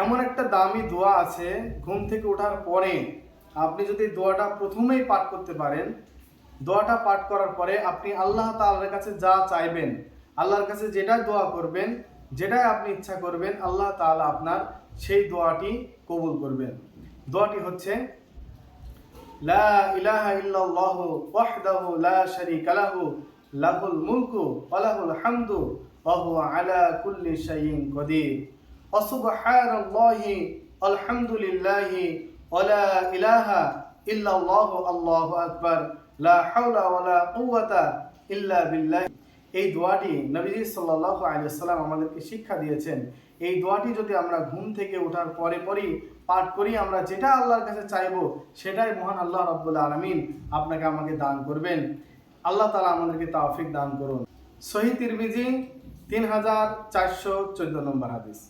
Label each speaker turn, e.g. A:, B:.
A: এমন একটা দামি দোয়া আছে ঘুম থেকে ওঠার পরে আপনি যদি দোয়াটা প্রথমেই পাঠ করতে পারেন, দোয়াটা পাঠ করার পরে আপনি আল্লাহ তাআলার কাছে যা চাইবেন, আল্লাহর কাছে যেটা দোয়া করবেন, যেটাই আপনি ইচ্ছা করবেন, আল্লাহ তাআলা আপনার সেই দোয়াটি কবুল করবেন। দোয়াটি হচ্ছে, লা লা লাহুল মুলকু আলা কুল্লি শাইইন কদির। ওয়া সুবহানাল্লাহি আলহামদুলিল্লাহি ওয়া লা ইলাহা আল্লাহু লা হাওলা ওয়া লা কুওয়াতা ইল্লা বিল্লাহ। এই দোয়াটি নবীজি আমাদেরকে শিক্ষা দিয়েছেন। এই দোয়াটি যদি আমরা ঘুম থেকে ওঠার পরে পরই পাঠ করি, আমরা যেটা আল্লাহর কাছে চাইব, সেটাই মহান আল্লাহ রাব্বুল আলামিন আপনাকে আমাকে দান করবেন। আল্লাহ তাআলা আমাদেরকে তাওফিক দান করুন। সহি তিরমিজি তিন হাজার চারশো চোদ্দ নম্বর হাদিস।